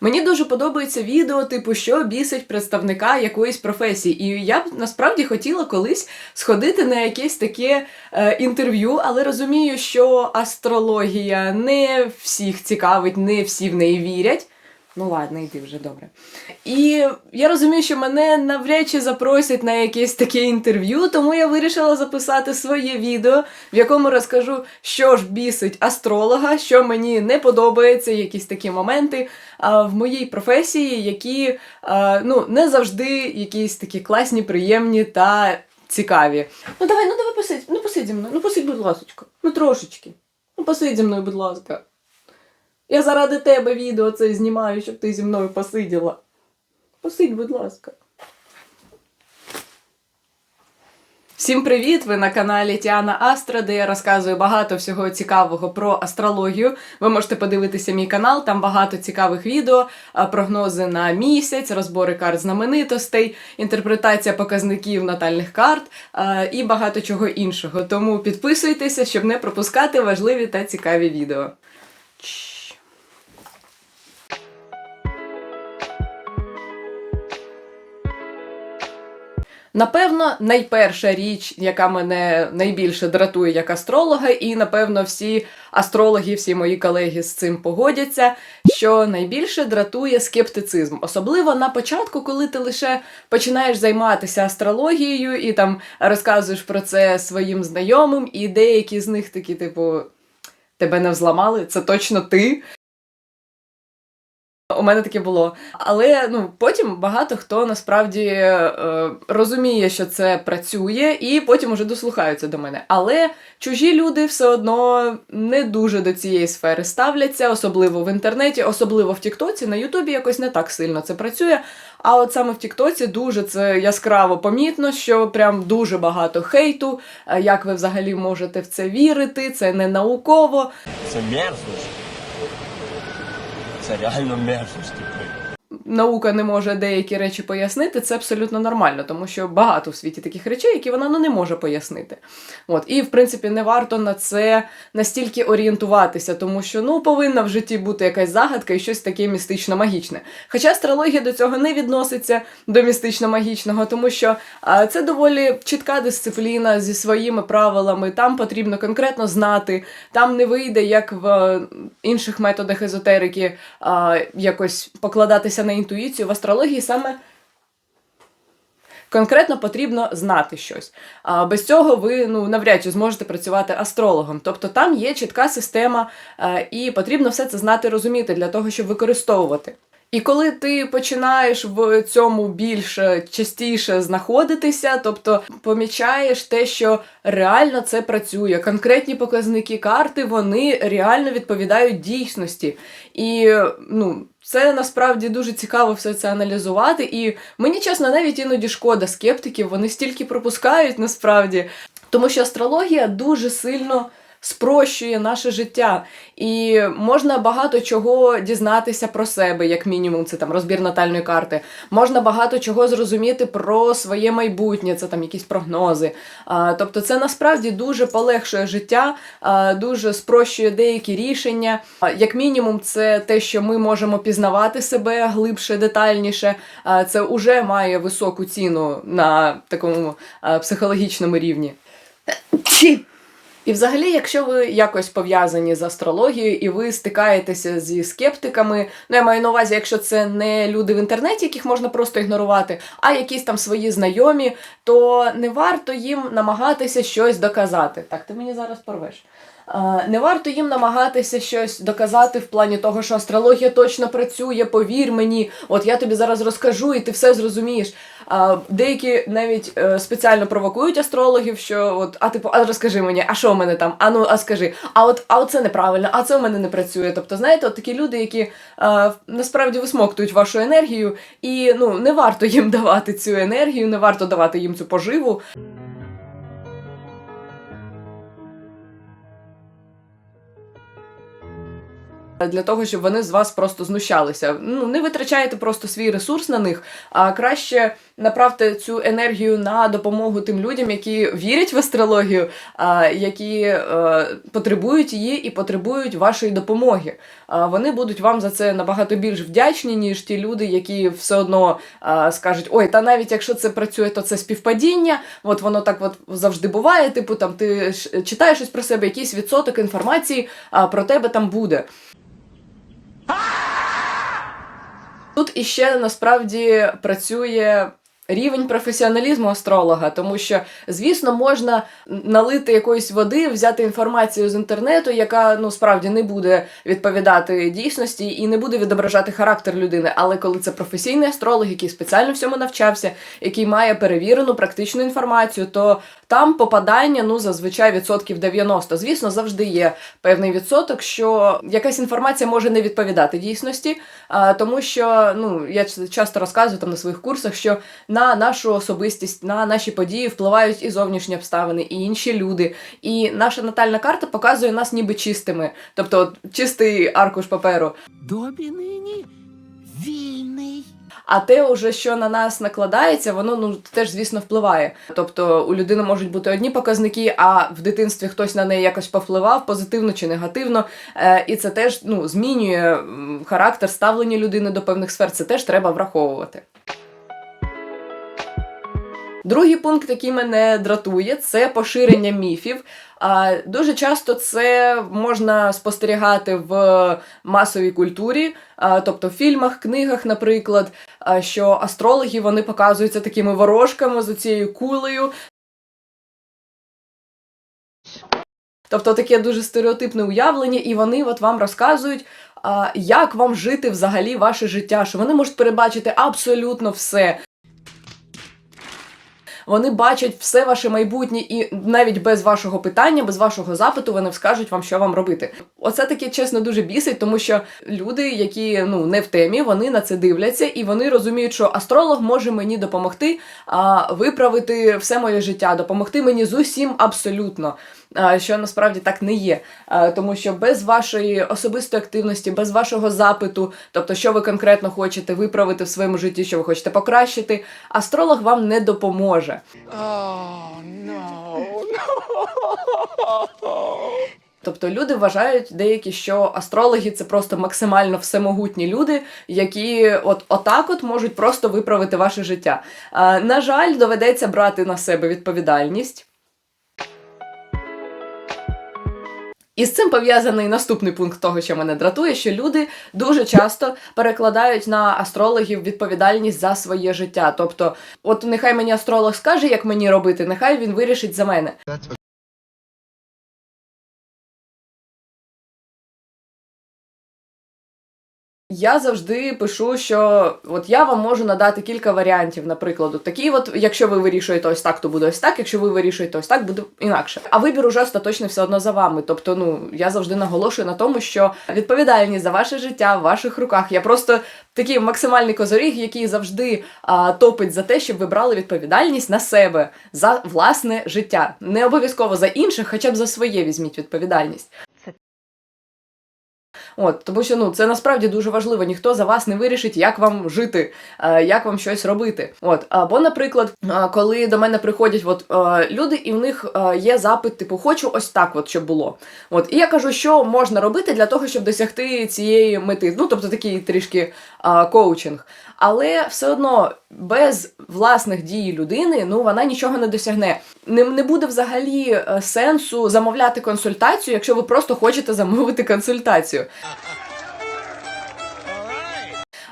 Мені дуже подобається відео, типу, що бісить представника якоїсь професії. І я б насправді хотіла колись сходити на якесь таке е, інтерв'ю, але розумію, що астрологія не всіх цікавить, не всі в неї вірять. Ну ладно, йди вже добре. І я розумію, що мене навряд чи запросять на якесь таке інтерв'ю, тому я вирішила записати своє відео, в якому розкажу, що ж бісить астролога, що мені не подобається, якісь такі моменти а, в моїй професії, які а, ну, не завжди якісь такі класні, приємні та цікаві. Ну давай, ну давай посидь, ну посидь зі мною, ну посидь, будь ласочка, ну трошечки. Ну посидь зі мною, будь ласка. Я заради тебе відео це знімаю, щоб ти зі мною посиділа. Посидь, будь ласка. Всім привіт! Ви на каналі Тіана Астра, де я розказую багато всього цікавого про астрологію. Ви можете подивитися мій канал, там багато цікавих відео, прогнози на місяць, розбори карт знаменитостей, інтерпретація показників натальних карт і багато чого іншого. Тому підписуйтеся, щоб не пропускати важливі та цікаві відео. Напевно, найперша річ, яка мене найбільше дратує як астролога, і напевно всі астрологи, всі мої колеги з цим погодяться, що найбільше дратує скептицизм, особливо на початку, коли ти лише починаєш займатися астрологією і там розказуєш про це своїм знайомим, і деякі з них такі, типу, тебе не взламали, це точно ти. У мене таке було. Але ну потім багато хто насправді е, розуміє, що це працює, і потім уже дослухаються до мене. Але чужі люди все одно не дуже до цієї сфери ставляться, особливо в інтернеті, особливо в Тіктоці. На Ютубі якось не так сильно це працює. А от саме в Тіктоці дуже це яскраво помітно, що прям дуже багато хейту. е, Як ви взагалі можете в це вірити? Це не науково. Це мерзость. Це реально мерзость, типу. Наука не може деякі речі пояснити, це абсолютно нормально, тому що багато в світі таких речей, які вона ну, не може пояснити. От. І, в принципі, не варто на це настільки орієнтуватися, тому що ну, повинна в житті бути якась загадка і щось таке містично-магічне. Хоча астрологія до цього не відноситься до містично-магічного, тому що а, це доволі чітка дисципліна зі своїми правилами. Там потрібно конкретно знати, там не вийде, як в інших методах езотерики, а, якось покладатися на інтуїцію. В астрології саме конкретно потрібно знати щось. А без цього ви ну навряд чи зможете працювати астрологом. Тобто там є чітка система, е, і потрібно все це знати, розуміти для того, щоб використовувати. І коли ти починаєш в цьому більше частіше знаходитися, тобто помічаєш те, що реально це працює, конкретні показники карти вони реально відповідають дійсності. І ну, це насправді дуже цікаво все це аналізувати. І мені чесно, навіть іноді шкода скептиків, вони стільки пропускають насправді, тому що астрологія дуже сильно спрощує наше життя, і можна багато чого дізнатися про себе, як мінімум, це там розбір натальної карти. Можна багато чого зрозуміти про своє майбутнє, це там якісь прогнози. А, тобто, це насправді дуже полегшує життя, а, дуже спрощує деякі рішення. А, як мінімум, це те, що ми можемо пізнавати себе глибше, детальніше. А, це вже має високу ціну на такому а, психологічному рівні. І взагалі, якщо ви якось пов'язані з астрологією і ви стикаєтеся зі скептиками, ну я маю на увазі, якщо це не люди в інтернеті, яких можна просто ігнорувати, а якісь там свої знайомі, то не варто їм намагатися щось доказати. Так, ти мені зараз порвеш. А, Не варто їм намагатися щось доказати в плані того, що астрологія точно працює, повір мені, от я тобі зараз розкажу, і ти все зрозумієш. А, Деякі навіть е, спеціально провокують астрологів, що от, а типу, а розкажи мені, а що в мене там? А ну, а скажи, а от а це неправильно, а це в мене не працює. Тобто, знаєте, от такі люди, які е, насправді висмоктують вашу енергію, і ну не варто їм давати цю енергію, не варто давати їм цю поживу. Для того, щоб вони з вас просто знущалися. Ну не витрачайте просто свій ресурс на них, а краще направте цю енергію на допомогу тим людям, які вірять в астрологію, а, які е, потребують її і потребують вашої допомоги. Вони будуть вам за це набагато більш вдячні, ніж ті люди, які все одно скажуть: ой, та навіть якщо це працює, то це співпадіння. От воно так от завжди буває. Типу, там ти читаєш щось про себе, якийсь відсоток інформації про тебе там буде. Тут іще насправді працює. Рівень професіоналізму астролога, тому що, звісно, можна налити якоїсь води, взяти інформацію з інтернету, яка ну справді не буде відповідати дійсності і не буде відображати характер людини. Але коли це професійний астролог, який спеціально всьому навчався, який має перевірену практичну інформацію, то там попадання ну зазвичай відсотків 90. Звісно, завжди є певний відсоток, що якась інформація може не відповідати дійсності, а, тому що ну я часто розказую там на своїх курсах, що на нашу особистість, на наші події впливають і зовнішні обставини, і інші люди. І наша натальна карта показує нас ніби чистими, тобто чистий аркуш паперу. Добі нині. А те, уже, що на нас накладається, воно ну теж, звісно, впливає. Тобто у людини можуть бути одні показники, а в дитинстві хтось на неї якось повпливав, позитивно чи негативно. Е, і це теж ну, змінює характер ставлення людини до певних сфер. Це теж треба враховувати. Другий пункт, який мене дратує, це поширення міфів. А, дуже часто це можна спостерігати в масовій культурі, тобто в фільмах, книгах, наприклад, що астрологи вони показуються такими ворожками з цією кулею. Тобто таке дуже стереотипне уявлення, і вони от вам розказують, як вам жити взагалі ваше життя, що вони можуть перебачити абсолютно все. Вони бачать все ваше майбутнє, і навіть без вашого питання, без вашого запиту, вони скажуть вам, що вам робити. Оце таке чесно дуже бісить, тому що люди, які ну не в темі, вони на це дивляться і вони розуміють, що астролог може мені допомогти а, виправити все моє життя, допомогти мені з усім абсолютно. Що насправді так не є. Тому що без вашої особистої активності, без вашого запиту, тобто, що ви конкретно хочете виправити в своєму житті, що ви хочете покращити, астролог вам не допоможе. Тобто люди вважають деякі, що астрологи це просто максимально всемогутні люди, які от отак от можуть просто виправити ваше життя. На жаль, доведеться брати на себе відповідальність. І з цим пов'язаний наступний пункт того, що мене дратує, що люди дуже часто перекладають на астрологів відповідальність за своє життя. Тобто, от нехай мені астролог скаже, як мені робити, нехай він вирішить за мене. Я завжди пишу, що от я вам можу надати кілька варіантів, наприклад, такі, от якщо ви вирішуєте ось так, то буде ось так. Якщо ви вирішуєте ось так, буде інакше. А вибір уже остаточно все одно за вами. Тобто, ну я завжди наголошую на тому, що відповідальність за ваше життя в ваших руках. Я просто такий максимальний козоріг, який завжди а, топить за те, щоб ви брали відповідальність на себе за власне життя. Не обов'язково за інших, хоча б за своє візьміть відповідальність. От, тому що ну це насправді дуже важливо. Ніхто за вас не вирішить, як вам жити, е, як вам щось робити. От або, наприклад, е, коли до мене приходять от е, люди, і в них є запит, типу, хочу ось так, от щоб було. От і я кажу, що можна робити для того, щоб досягти цієї мети. Ну тобто такий трішки коучинг. Але все одно без власних дій людини ну вона нічого не досягне. Не, не буде взагалі е, сенсу замовляти консультацію, якщо ви просто хочете замовити консультацію.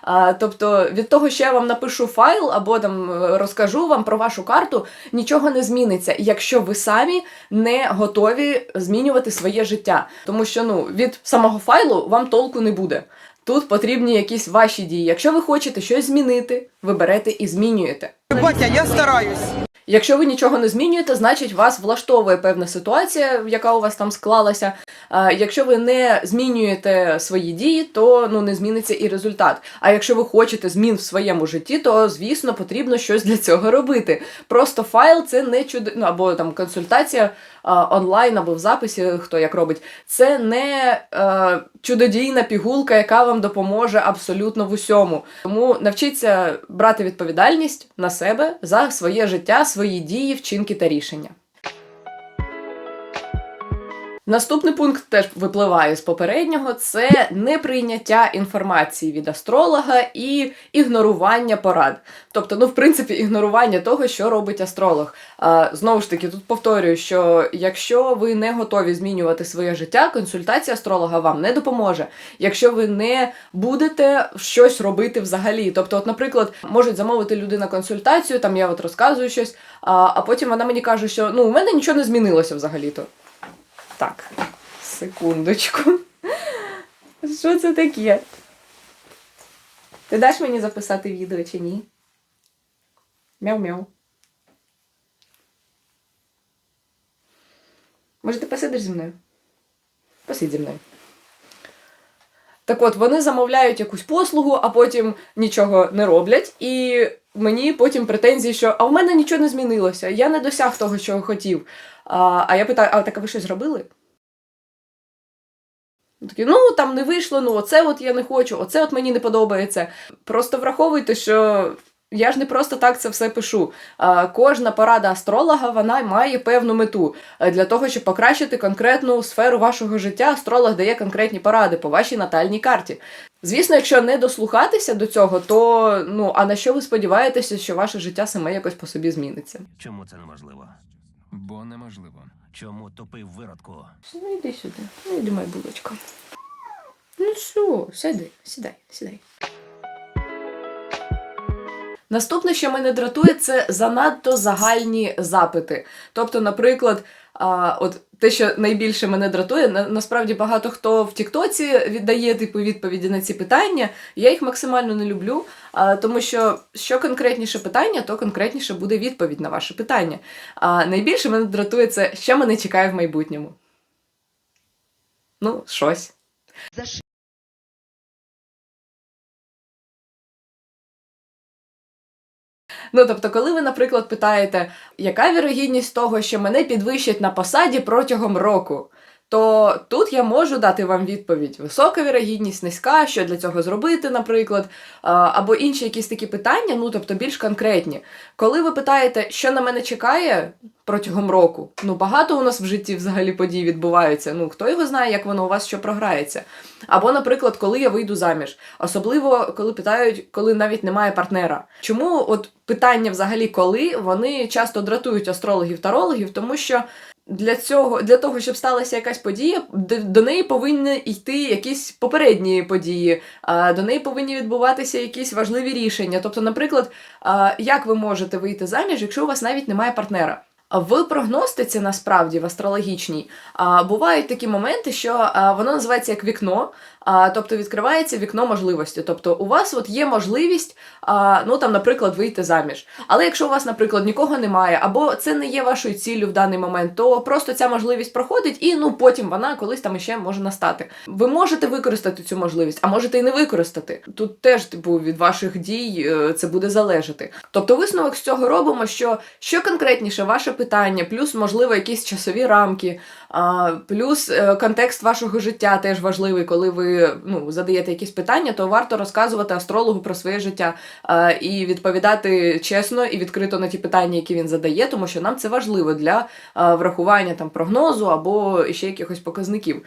А, тобто від того, що я вам напишу файл або там е, розкажу вам про вашу карту, нічого не зміниться, якщо ви самі не готові змінювати своє життя. Тому що ну від самого файлу вам толку не буде. Тут потрібні якісь ваші дії. Якщо ви хочете щось змінити ви берете і змінюєте. Батя, я стараюсь. Якщо ви нічого не змінюєте, значить вас влаштовує певна ситуація, яка у вас там склалася. А якщо ви не змінюєте свої дії, то ну не зміниться і результат. А якщо ви хочете змін в своєму житті, то звісно потрібно щось для цього робити. Просто файл це не чудо, ну, або там консультація а, онлайн або в записі, хто як робить. Це не е, чудодійна пігулка, яка вам допоможе абсолютно в усьому. Тому навчіться брати відповідальність на себе за своє життя, свої дії, вчинки та рішення. Наступний пункт теж випливає з попереднього: це неприйняття інформації від астролога і ігнорування порад. Тобто, ну, в принципі, ігнорування того, що робить астролог. А, знову ж таки, тут повторюю, що якщо ви не готові змінювати своє життя, консультація астролога вам не допоможе. Якщо ви не будете щось робити взагалі. Тобто, от, наприклад, можуть замовити людина консультацію, там я от розказую щось, а, а потім вона мені каже, що ну, у мене нічого не змінилося взагалі-то. Так, секундочку. Що це таке? Ти даш мені записати відео чи ні? Мяу-мяу. Може, ти посидиш зі мною? Посидь зі мною. Так от, вони замовляють якусь послугу, а потім нічого не роблять, і мені потім претензії, що а в мене нічого не змінилося, я не досяг того, чого хотів. А, а я питаю, а так а ви щось зробили? Такі, ну там не вийшло, ну оце от я не хочу, оце от мені не подобається. Просто враховуйте, що я ж не просто так це все пишу. Кожна порада астролога вона має певну мету. Е, Для того, щоб покращити конкретну сферу вашого життя, астролог дає конкретні поради по вашій натальній карті. Звісно, якщо не дослухатися до цього, то ну а на що ви сподіваєтеся, що ваше життя саме якось по собі зміниться? Чому це неможливо? Бо неможливо. Чому тупив виродку? Ну йди сюди, ну йди, моя булочка. Ну що, сиди, сідай, сідай. Наступне, що мене дратує, це занадто загальні запити. Тобто, наприклад, а, от те, що найбільше мене дратує, на, насправді багато хто в Тіктоці віддає типу відповіді на ці питання. Я їх максимально не люблю, а, тому що що конкретніше питання, то конкретніше буде відповідь на ваше питання. А найбільше мене дратує це, що мене чекає в майбутньому. Ну, щось. Ну, тобто, коли ви, наприклад, питаєте, яка вірогідність того, що мене підвищать на посаді протягом року, то тут я можу дати вам відповідь: висока вірогідність, низька, що для цього зробити, наприклад, або інші якісь такі питання, ну тобто більш конкретні. Коли ви питаєте, що на мене чекає протягом року, ну багато у нас в житті взагалі подій відбуваються. Ну хто його знає, як воно у вас що програється. Або, наприклад, коли я вийду заміж, особливо коли питають, коли навіть немає партнера. Чому от питання взагалі коли вони часто дратують астрологів тарологів, тому що. Для цього, для того, щоб сталася якась подія, до, до неї повинні йти якісь попередні події, а, до неї повинні відбуватися якісь важливі рішення. Тобто, наприклад, а, як ви можете вийти заміж, якщо у вас навіть немає партнера? В прогностиці насправді в астрологічній а, бувають такі моменти, що воно називається як вікно, а, тобто відкривається вікно можливості. Тобто у вас от є можливість, а, ну там, наприклад, вийти заміж. Але якщо у вас, наприклад, нікого немає, або це не є вашою ціллю в даний момент, то просто ця можливість проходить, і ну потім вона колись там іще може настати. Ви можете використати цю можливість, а можете і не використати. Тут теж типу від ваших дій е, це буде залежати. Тобто, висновок з цього робимо, що що конкретніше ваше питання, плюс можливо якісь часові рамки, а, плюс е, контекст вашого життя теж важливий, коли ви ну, задаєте якісь питання, то варто розказувати астрологу про своє життя і відповідати чесно і відкрито на ті питання, які він задає, тому що нам це важливо для врахування там прогнозу або ще якихось показників.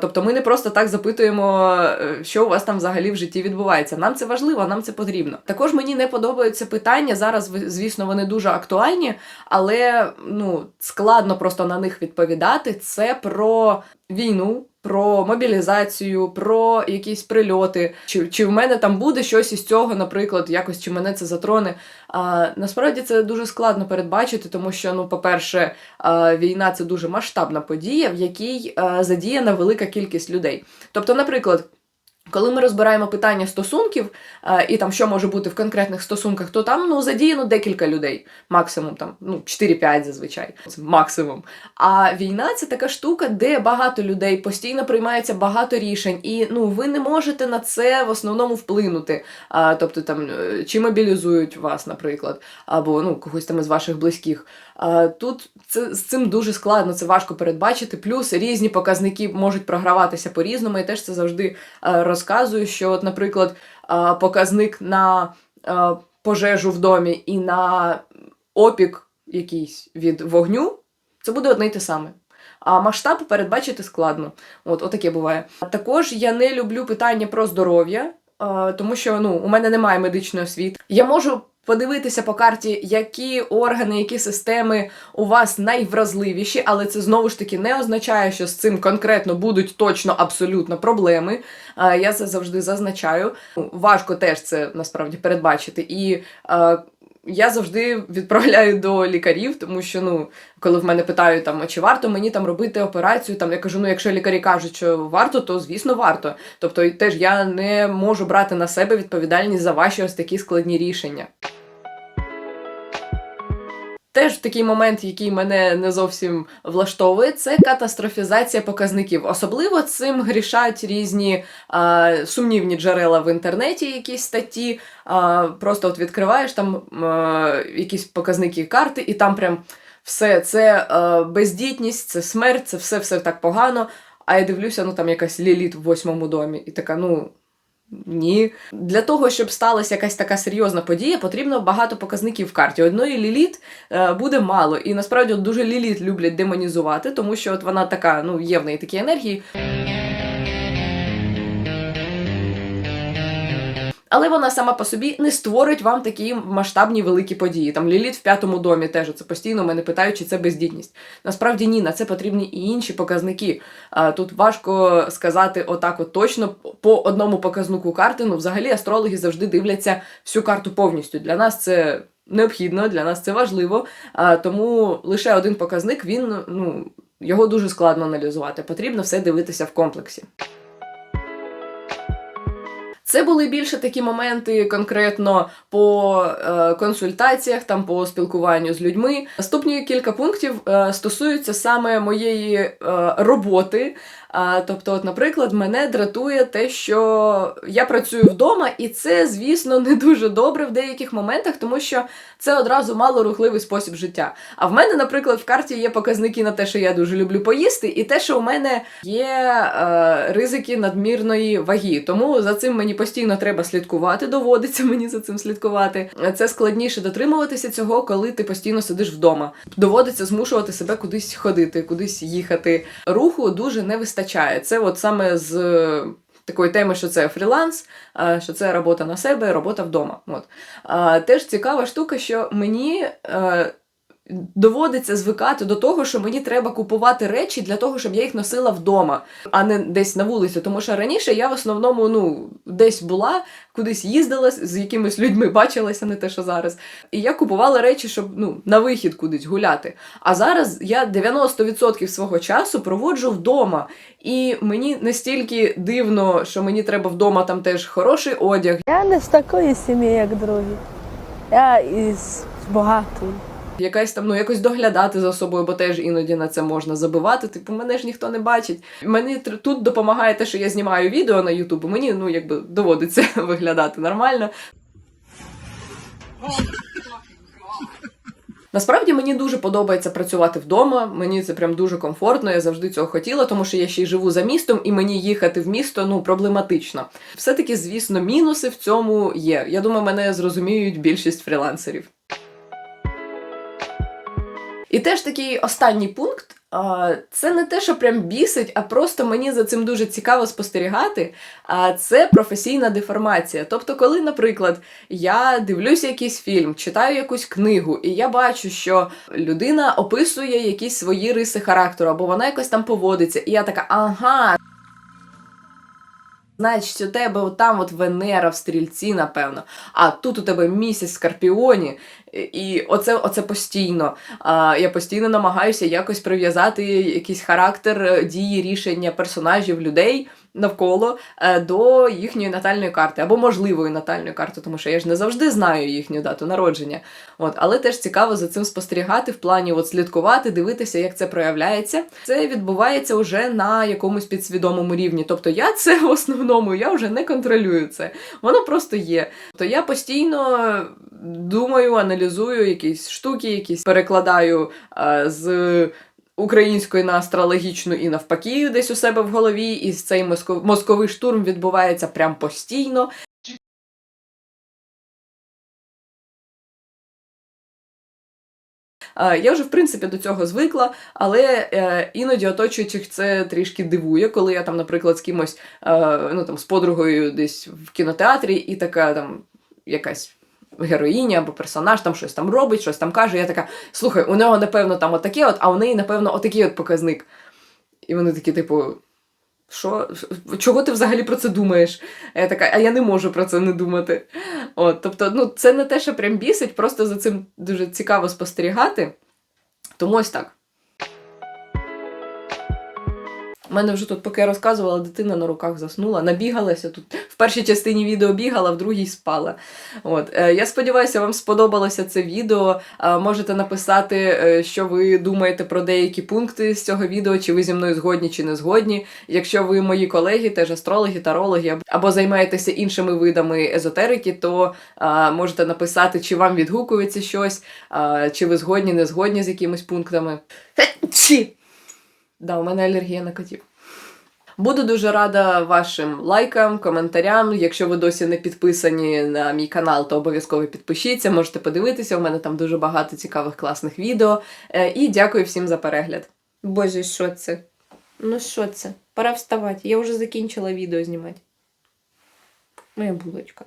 Тобто ми не просто так запитуємо, е, що у вас там взагалі в житті відбувається. Нам це важливо, нам це потрібно. Також мені не подобаються питання. Зараз, звісно, вони дуже актуальні, але ну складно просто на них відповідати. Це про війну. Про мобілізацію, про якісь прильоти, чи, чи в мене там буде щось із цього, наприклад, якось чи мене це затроне. А, насправді це дуже складно передбачити, тому що, ну, по-перше, війна це дуже масштабна подія, в якій задіяна велика кількість людей. Тобто, наприклад, Коли ми розбираємо питання стосунків е, і там що може бути в конкретних стосунках, то там ну задіяно декілька людей, максимум там ну 4-5 зазвичай, це максимум. А війна це така штука, де багато людей постійно приймається багато рішень, і ну ви не можете на це в основному вплинути. А, тобто там е, чи мобілізують вас, наприклад, або ну когось там із ваших близьких. Тут це з цим дуже складно, це важко передбачити. Плюс різні показники можуть програватися по-різному. Я теж це завжди е, розказую. Що, от, наприклад, показник на е, пожежу в домі і на опік якийсь від вогню, це буде одне й те саме. А масштаб передбачити складно. От, отаке буває. Також я не люблю питання про здоров'я, е, тому що ну, у мене немає медичної освіти. Я можу подивитися по карті, які органи, які системи у вас найвразливіші, але це знову ж таки не означає, що з цим конкретно будуть точно абсолютно проблеми. Е, Я це завжди зазначаю. Важко теж це насправді передбачити. І е, я завжди відправляю до лікарів, тому що ну, коли в мене питають там, а чи варто мені там робити операцію, там я кажу, ну якщо лікарі кажуть, що варто, то звісно варто. Тобто, теж я не можу брати на себе відповідальність за ваші ось такі складні рішення. Теж такий момент, який мене не зовсім влаштовує, це катастрофізація показників. Особливо цим грішать різні а, сумнівні джерела в інтернеті, якісь статті. А, просто от відкриваєш там а, якісь показники карти, і там прям все це а, бездітність, це смерть, це все все так погано. А я дивлюся, ну там якась ліліт в восьмому домі, і така, ну. Ні. Для того, щоб сталася якась така серйозна подія, потрібно багато показників в карті. Одної ліліт е, буде мало. І насправді дуже ліліт люблять демонізувати, тому що от вона така, ну, є в неї такі енергії. Але вона сама по собі не створить вам такі масштабні великі події. Там Ліліт в п'ятому домі теж це постійно мене питають, чи це бездітність. Насправді ні, на це потрібні і інші показники. Тут важко сказати отак, от точно по одному показнику карти. Ну, взагалі, астрологи завжди дивляться всю карту повністю. Для нас це необхідно, для нас це важливо. А, тому лише один показник він ну. Його дуже складно аналізувати. Потрібно все дивитися в комплексі. Це були більше такі моменти конкретно по е, консультаціях, там по спілкуванню з людьми. Наступні кілька пунктів е, стосуються саме моєї е, роботи. А, тобто, от, наприклад, мене дратує те, що я працюю вдома, і це, звісно, не дуже добре в деяких моментах, тому що це одразу малорухливий спосіб життя. А в мене, наприклад, в карті є показники на те, що я дуже люблю поїсти, і те, що у мене є е, ризики надмірної ваги. Тому за цим мені постійно треба слідкувати, доводиться мені за цим слідкувати. Це складніше дотримуватися цього, коли ти постійно сидиш вдома. Доводиться змушувати себе кудись ходити, кудись їхати. Руху дуже не вистачає. Це от саме з. е, Такої теми, що це фріланс, що це робота на себе, робота вдома. От. Теж цікава штука, що мені е, доводиться звикати до того, що мені треба купувати речі для того, щоб я їх носила вдома, а не десь на вулиці. Тому що раніше я в основному ну, десь була, кудись їздила з якимись людьми, бачилася, не те, що зараз. І я купувала речі, щоб ну, на вихід кудись гуляти. А зараз я 90% свого часу проводжу вдома. І мені настільки дивно, що мені треба вдома там теж хороший одяг, Я не з такої сім'ї, як другі. Я із багатої. Якась там, ну якось доглядати за собою, бо теж іноді на це можна забивати. Типу, мене ж ніхто не бачить. Мені тут допомагає те, що я знімаю відео на Ютуб, мені ну якби доводиться виглядати нормально. Насправді мені дуже подобається працювати вдома. Мені це прям дуже комфортно. Я завжди цього хотіла, тому що я ще й живу за містом, і мені їхати в місто ну проблематично. Все-таки, звісно, мінуси в цьому є. Я думаю, мене зрозуміють більшість фрілансерів. І теж такий останній пункт. Це не те, що прям бісить, а просто мені за цим дуже цікаво спостерігати. А це професійна деформація. Тобто, коли, наприклад, я дивлюся якийсь фільм, читаю якусь книгу, і я бачу, що людина описує якісь свої риси характеру, або вона якось там поводиться, і я така, ага. Значить, у тебе там от Венера в стрільці, напевно, а тут у тебе місяць в Скорпіоні, і оце, оце постійно. А, я постійно намагаюся якось прив'язати якийсь характер, е, дії, рішення персонажів, людей навколо е, до їхньої натальної карти або можливої натальної карти, тому що я ж не завжди знаю їхню дату народження. От, але теж цікаво за цим спостерігати в плані от слідкувати, дивитися, як це проявляється. Це відбувається вже на якомусь підсвідомому рівні. Тобто я це в основному я вже не контролюю це. Воно просто є. То я постійно думаю, аналізую якісь штуки, якісь перекладаю е, з. Української на астрологічну і навпаки, десь у себе в голові, і цей мозко- мозковий штурм відбувається прям постійно. Я вже в принципі до цього звикла, але е, іноді оточуючих це трішки дивує, коли я там, наприклад, з кимось, е, ну там з подругою десь в кінотеатрі, і така там якась. Героїня або персонаж там щось там робить, щось там каже. Я така, слухай, у нього напевно там отаке, от, а у неї, напевно, отакий от показник. І вони такі, типу, що? Чого ти взагалі про це думаєш? А я така, а я не можу про це не думати. От, тобто, ну, це не те, що прям бісить, просто за цим дуже цікаво спостерігати. Тому ось так. Мене вже тут, поки я розказувала, дитина на руках заснула, набігалася тут. В першій частині відео бігала, в другій спала. От. Е, Я сподіваюся, вам сподобалося це відео. Е, Можете написати, е, що ви думаєте про деякі пункти з цього відео, чи ви зі мною згодні чи не згодні. Якщо ви мої колеги, теж астрологи, тарологи, або- займаєтеся іншими видами езотерики, то можете написати, чи вам відгукується щось, чи ви згодні, не згодні з якимись пунктами. Да, у мене алергія на котів. Буду дуже рада вашим лайкам, коментарям. Якщо ви досі не підписані на мій канал, то обов'язково підпишіться, можете подивитися. У мене там дуже багато цікавих класних відео. Е, І дякую всім за перегляд. Боже, що це? Ну що це? Пора вставати. Я вже закінчила відео знімати. Моя булочка.